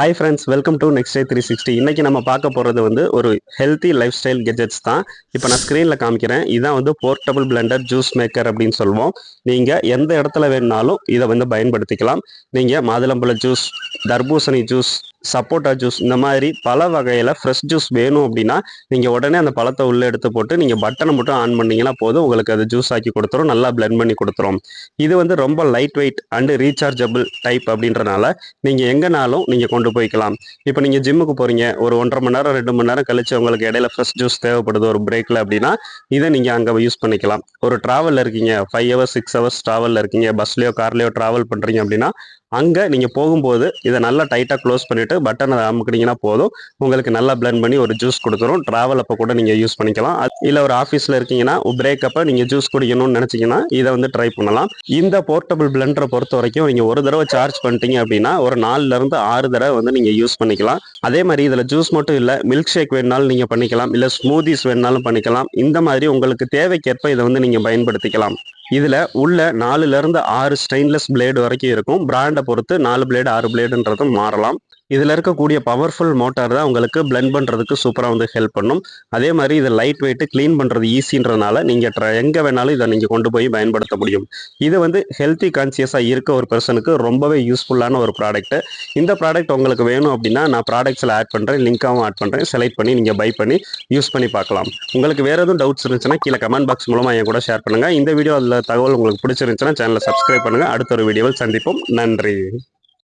Hi friends welcome to next day three sixty இன்னைக்கு நம்ம பார்க்க போகிறது வந்து ஒரு ஹெல்த்தி லைஃப் ஸ்டைல் கெஜெட்ஸ் தான். இப்போ நான் ஸ்க்ரீனில் காமிக்கிறேன். இதான் வந்து போர்ட்டபுள் பிளெண்டர் ஜூஸ் மேக்கர் அப்படின்னு சொல்லுவோம். நீங்கள் எந்த இடத்துல வேணுனாலும் இதை வந்து பயன்படுத்திக்கலாம். நீங்கள் மாதுளம்பழ ஜூஸ் தர்பூசணி ஜூஸ் சப்போட்டா ஜூஸ் இந்த மாதிரி பல வகையில் ஃப்ரெஷ் ஜூஸ் வேணும் அப்படின்னா நீங்கள் உடனே அந்த பழத்தை உள்ளே எடுத்து போட்டு நீங்கள் பட்டனை மட்டும் ஆன் பண்ணீங்கன்னா போதும். உங்களுக்கு அது ஜூஸ் ஆக்கி கொடுத்துரும் நல்லா பிளெண்ட் பண்ணி கொடுத்துரும். இது வந்து ரொம்ப light weight and rechargeable type அப்படின்றனால நீங்கள் எங்கேனாலும் நீங்கள் கொண்டு போய்க்கலாம். இப்போ நீங்கள் ஜிம்முக்கு போகிறீங்க ஒரு ஒன்றரை மணி நேரம் ரெண்டு மணி நேரம் கழிச்சு உங்களுக்கு இடையில ஃப்ரெஷ் ஜூஸ் தேவைப்படுது ஒரு பிரேக்கில் அப்படின்னா இதை நீங்கள் அங்கே யூஸ் பண்ணிக்கலாம். ஒரு ட்ராவலில் இருக்கீங்க ஃபைவ் ஹவர்ஸ் சிக்ஸ் ஹவர்ஸ் ட்ராவலில் இருக்கீங்க பஸ்லேயோ கார்லேயோ ட்ராவல் பண்ணுறீங்க அப்படின்னா அங்கே நீங்கள் போகும்போது இதை நல்லா டைட்டாக க்ளோஸ் பண்ணிவிட்டு பட்டனை அமுக்குனீங்கன்னா போதும். உங்களுக்கு நல்லா பிளெண்ட் பண்ணி ஒரு ஜூஸ் கொடுத்துரும் ட்ராவல் அப்போ கூட நீங்கள் யூஸ் பண்ணிக்கலாம். இல்லை ஒரு ஆஃபீஸில் இருக்கீங்கன்னா பிரேக் அப்போ நீங்கள் ஜூஸ் குடிக்கணும்னு நினச்சிங்கன்னா இதை வந்து ட்ரை பண்ணலாம். இந்த போர்ட்டபிள் பிளெண்டரை பொறுத்த வரைக்கும் நீங்கள் ஒரு தடவை சார்ஜ் பண்ணிட்டீங்க அப்படின்னா ஒரு நாலுல இருந்து ஆறு தடவை வந்து நீங்கள் யூஸ் பண்ணிக்கலாம். அதே மாதிரி இதில் ஜூஸ் மட்டும் இல்லை மில்க் ஷேக் வேணுனாலும் நீங்கள் பண்ணிக்கலாம். இல்லை ஸ்மூதிஸ் வேணுனாலும் பண்ணிக்கலாம். இந்த மாதிரி உங்களுக்கு தேவைக்கேற்ப இதை வந்து நீங்கள் பயன்படுத்திக்கலாம். இதில் உள்ள நாலுல இருந்து ஆறு ஸ்டெயின்லெஸ் பிளேடு வரைக்கும் இருக்கும். பிராண்டை பொறுத்து நாலு பிளேடு ஆறு பிளேடுன்றதும் மாறலாம். இதில் இருக்கக்கூடிய பவர்ஃபுல் மோட்டார் தான் உங்களுக்கு பிளெண்ட் பண்ணுறதுக்கு சூப்பராக வந்து ஹெல்ப் பண்ணும். அதே மாதிரி இது லைட் வெயிட்டு க்ளீன் பண்ணுறது ஈஸின்றனால நீங்கள் எங்கே வேணாலும் இதை நீங்கள் கொண்டு போய் பயன்படுத்த முடியும். இது வந்து ஹெல்த்தி கான்சியஸாக இருக்க ஒரு பர்சனுக்கு ரொம்பவே யூஸ்ஃபுல்லான ஒரு ப்ராடக்ட்டு இந்த ப்ராடக்ட் உங்களுக்கு வேணும் அப்படின்னா நான் ப்ராடக்ட்ஸில் ஆட் பண்ணுறேன் லிங்காகவும் ஆட் பண்ணுறேன் செலக்ட் பண்ணி நீங்கள் பை பண்ணி யூஸ் பண்ணி பார்க்கலாம். உங்களுக்கு வேறு எதுவும் டவுட்ஸ் இருந்துச்சுன்னா கீழே கமெண்ட் பாக்ஸ் மூலமாக என் கூட ஷேர் பண்ணுங்கள் இந்த வீடியோ அதில் தகவல் உங்களுக்கு பிடிச்சிருந்துச்சுன்னா சேனலை சப்ஸ்கிரைப் பண்ணுங்கள் அடுத்த ஒரு வீடியோவில் சந்திப்போம். நன்றி.